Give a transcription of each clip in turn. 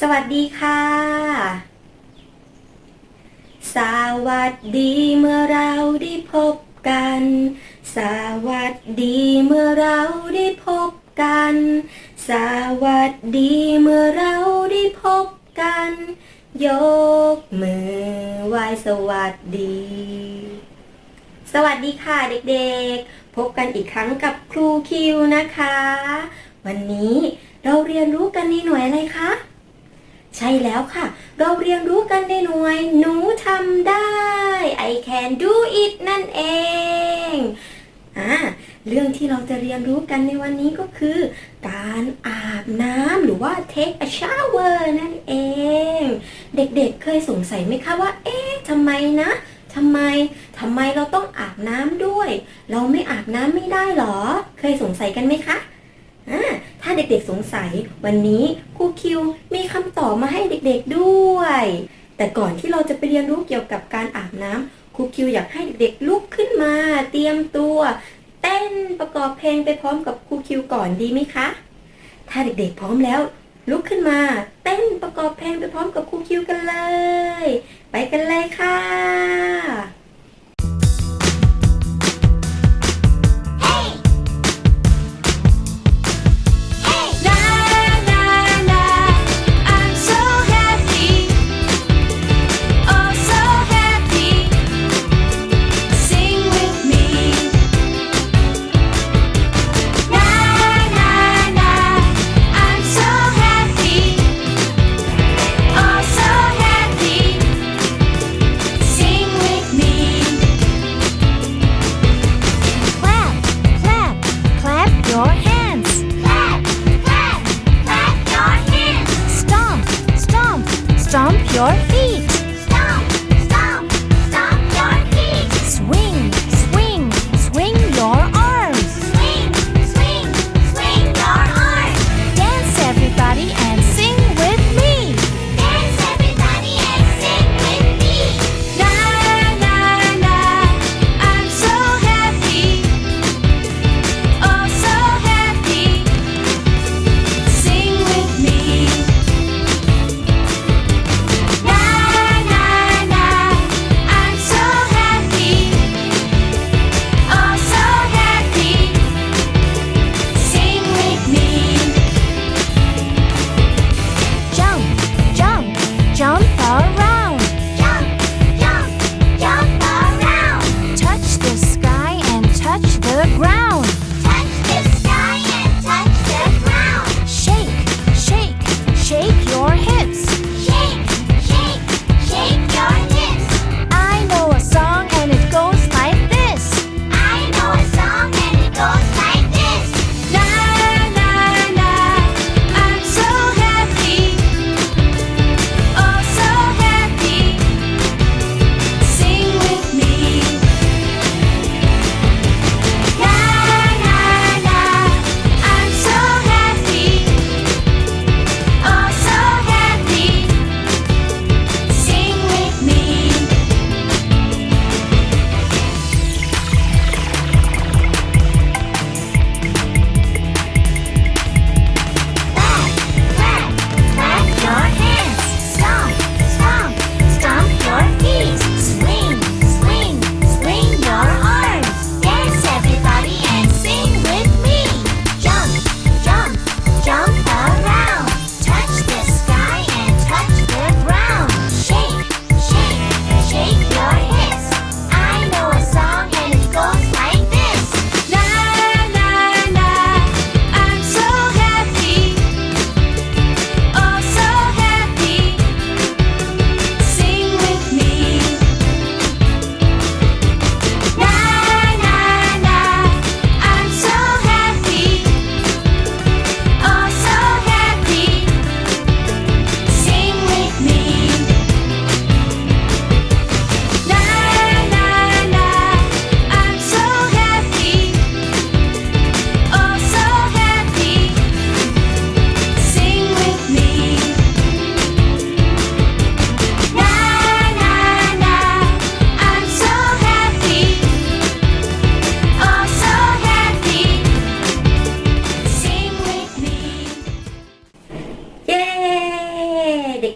สวัสดีค่ะ สวัสดีเมื่อเราได้พบกัน สวัสดีเมื่อเราได้พบกัน สวัสดีเมื่อเราได้พบกัน ยกมือไหว้สวัสดี สวัสดีค่ะเด็กๆ พบกันอีกครั้งกับครูคิวนะคะ วันนี้เราเรียนรู้กันในหน่วยอะไรคะ ใช่แล้วค่ะ เราเรียนรู้กันในหน่วย หนูทำได้ I can do it นั่นเองอ่าเรื่องที่เราจะเรียนรู้กันในวันนี้ก็คือ การอาบน้ำหรือว่า take a shower นั่นเอง เด็กๆเคยสงสัยไหมคะว่า เอ๊ะทำไมนะทำไม ทำไมเราต้องอาบน้ำด้วย เราไม่อาบน้ำไม่ได้หรอ เคยสงสัยกันไหมคะ ถ้าเด็กๆสงสัย วันนี้ครูคิวมีคำตอบมาให้เด็กๆด้วย แต่ก่อนที่เราจะไปเรียนรู้เกี่ยวกับการอาบน้ำครูคิวอยากให้เด็กๆลุกขึ้นมา เตรียมตัว เต้นประกอบเพลงไปพร้อมกับครูคิวก่อนดีไหมคะ ถ้าเด็กๆพร้อมแล้ว ลุกขึ้นมา เต้นประกอบเพลงไปพร้อมกับครูคิวกันเลย ไปกันเลยค่ะ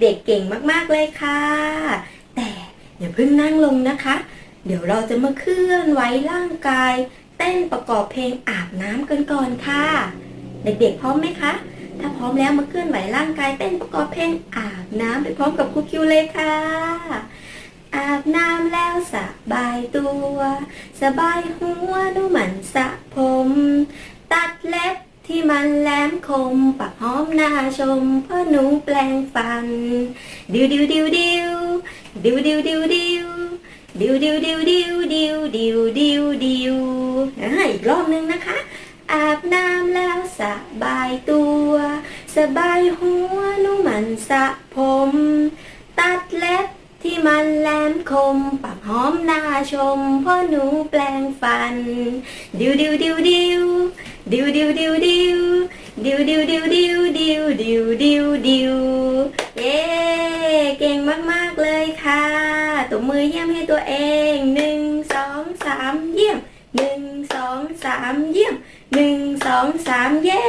เด็กๆ เก่งมากๆเลยค่ะ แต่อย่าเพิ่งนั่งลงนะคะ เดี๋ยวเราจะมาเคลื่อนไหวร่างกาย เต้นประกอบเพลงอาบน้ำกันก่อนค่ะ เด็กๆ พร้อมไหมคะ ถ้าพร้อมแล้วมาเคลื่อนไหวร่างกายเต้นประกอบเพลงอาบน้ำไปพร้อมกับครูคิวเลยค่ะอาบน้ำแล้วสบายตัว สบายหัวดูเหมือนสระผม ตัดเล็บ ที่มันแหลมคมปากหอมหน้าชมเพ่อหนูแปลงฟัน ดิวดิวดิวดิวดิวดิวดิวดิวดิวดิวดิวดิวดิวดิวดิวดิวอีกรอบนึงนะคะ อาบน้ำแล้วสบายตัว สบายหัวหนูมันสระผม ตัดเล็บที่มันแหลมคมปากหอมหน้าชมเพ่อหนูแปลงฟัน ดิวดิวดิวดิว ดิวดิวดิวดิวดิวดิวดิวดิวดิวดิวดิวดิวเย้เก่งมากๆเลยค่ะตบมือเยี่ยมให้ตัวเองหนึ่งสองสามเยี่ยมหนึ่งสองสามเยี่ยมหนึ่งสองสามเย้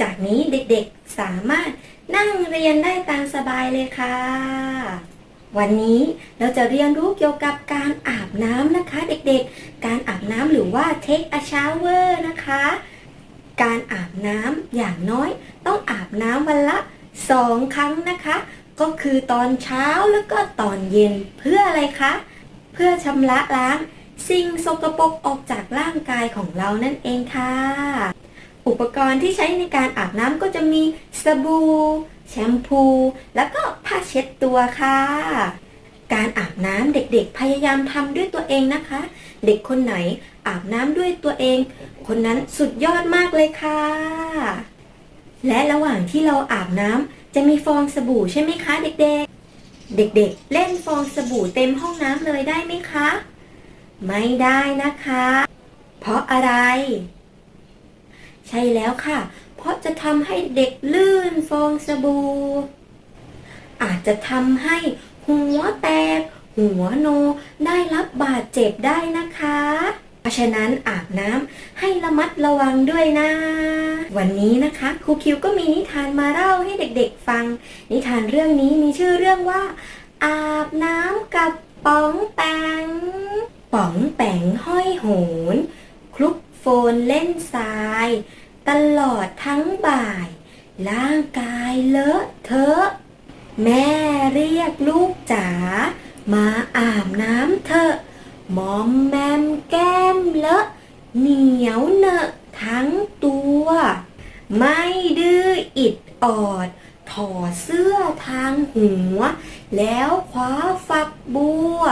จากนี้เด็กๆสามารถนั่งเรียนได้ตามสบายเลยค่ะ วันนี้เราจะเรียนรู้เกี่ยวกับการอาบน้ำนะคะ เด็กๆ การอาบน้ำหรือว่า take a shower นะคะ การอาบน้ำอย่างน้อย ต้องอาบน้ำวันละสองครั้งนะคะ ก็คือตอนเช้าแล้วก็ตอนเย็นเพื่ออะไรคะ เพื่อชำระล้างสิ่งสกปรกออกจากร่างกายของเรานั่นเองค่ะ อุปกรณ์ที่ใช้ในการอาบน้ำก็จะมีสบู่แชมพู แล้วก็ผ้าเช็ดตัวค่ะ การอาบน้ำเด็กๆ พยายามทำด้วยตัวเองนะคะ เด็กคนไหนอาบน้ำด้วยตัวเอง คนนั้นสุดยอดมากเลยค่ะ และระหว่างที่เราอาบน้ำจะมีฟองสบู่ใช่ไหมคะ เด็กๆ เด็กๆเล่นฟองสบู่เต็มห้องน้ำเลยได้ไหมคะ ไม่ได้นะคะ เพราะอะไร ใช่แล้วค่ะ เพราะจะทำให้เด็กลื่นฟองสบู่อาจจะทำให้ หัวแตก หัวโน ได้รับบาดเจ็บได้นะคะ เพราะฉะนั้นอาบน้ำให้ระมัดระวังด้วยนะ วันนี้นะคะครูคิวก็มีนิทานมาเล่าให้เด็กๆฟัง นิทานเรื่องนี้มีชื่อเรื่องว่า อาบน้ำกับป๋องแปงป๋องแปงห้อยโหน คลุกโฟนเล่นทราย ตลอดทั้งบ่าย ร่างกายเลอะเทอะ แม่เรียกลูกจ๋ามาอาบน้ำเถอะมอมแมมแก้มเลอะเหนียวเนอะทั้งตัว ไม่ดื้ออิดออด ถอดเสื้อทางหัว แล้วคว้าฝักบัว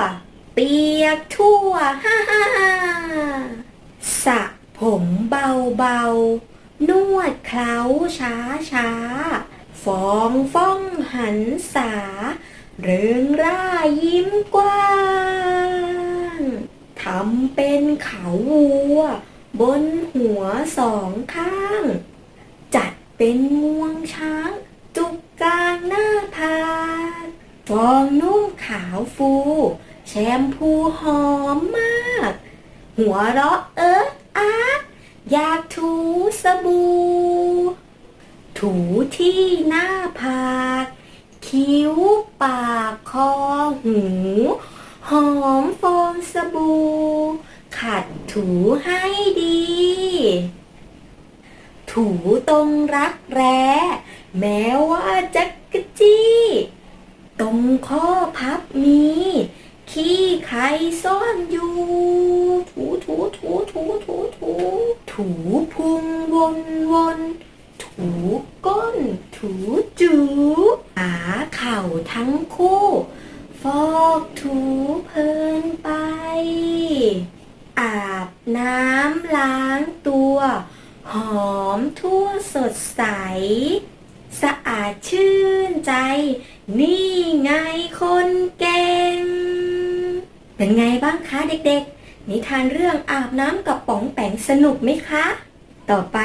เปียกทั่วฮ่าฮ่าสระผมเบาๆ นวดเคล้าช้าช้าๆ ฟองฟ้องหันษา เริงร่ายิ้มกว้างทำเป็นเขาวัว บนหัวสองข้าง จัดเป็นงวงช้าง จุกกลางหน้าผากฟองนุ่มขาวฟู แชมพูหอมมาก หัวเราะเอิ๊กอาร์กอยากถูสบู่ ถู ที่หน้าผากคิ้วปากคอหู หอมฟองสบู่ ขัดถูให้ดี ถูตรงรักแร้ แม้ว่าจักกจี้ ตรงข้อพับมีขี้ใครซ่อนอยู่ ถูถูถูถูถูถูถูพุงวนวน ถูก้น ถูจูขาเข่าทั้งคู่ ฟอกถูเพลินไป อาบน้ำล้างตัว หอมทั่วสดใส สะอาดชื่นใจ นี่ไงคนเก่ง เป็นไงบ้างคะเด็กๆ นิทานเรื่องอาบน้ำกับป๋องแป๋งสนุกไหมคะ ต่อไป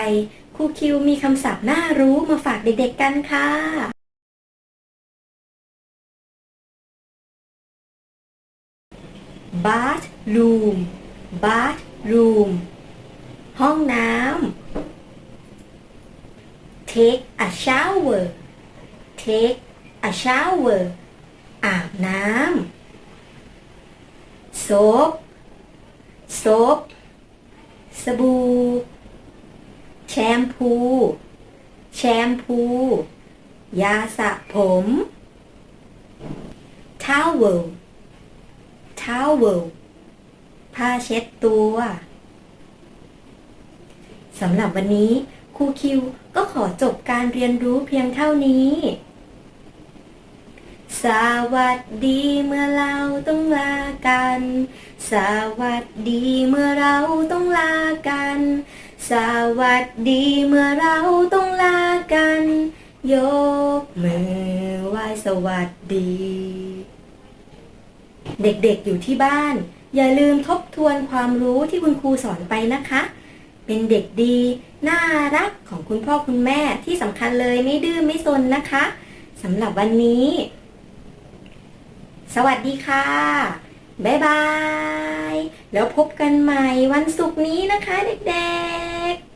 ครูคิวมีคำศัพท์น่ารู้มาฝากเด็กๆกันค่ะ bathroom bathroom ห้องน้ำ take a shower take a shower อาบน้ำ soap soap สบู่ แชมพู แชมพู ยาสระผม towel towel ผ้าเช็ดตัวสำหรับวันนี้ครูคิวก็ขอจบการเรียนรู้เพียงเท่านี้ สวัสดีเมื่อเราต้องลากัน สวัสดีเมื่อเราต้องลา สวัสดีเมื่อเราต้องลากัน ยกมือไหว้สวัสดี เด็กๆอยู่ที่บ้าน อย่าลืมทบทวนความรู้ที่คุณครูสอนไปนะคะ เป็นเด็กดี น่ารักของคุณพ่อคุณแม่ที่สำคัญเลยไม่ดื้อไม่ซนนะคะสำหรับวันนี้ สวัสดีค่ะ บ๊ายบาย แล้วพบกันใหม่วันศุกร์นี้นะคะเด็กๆ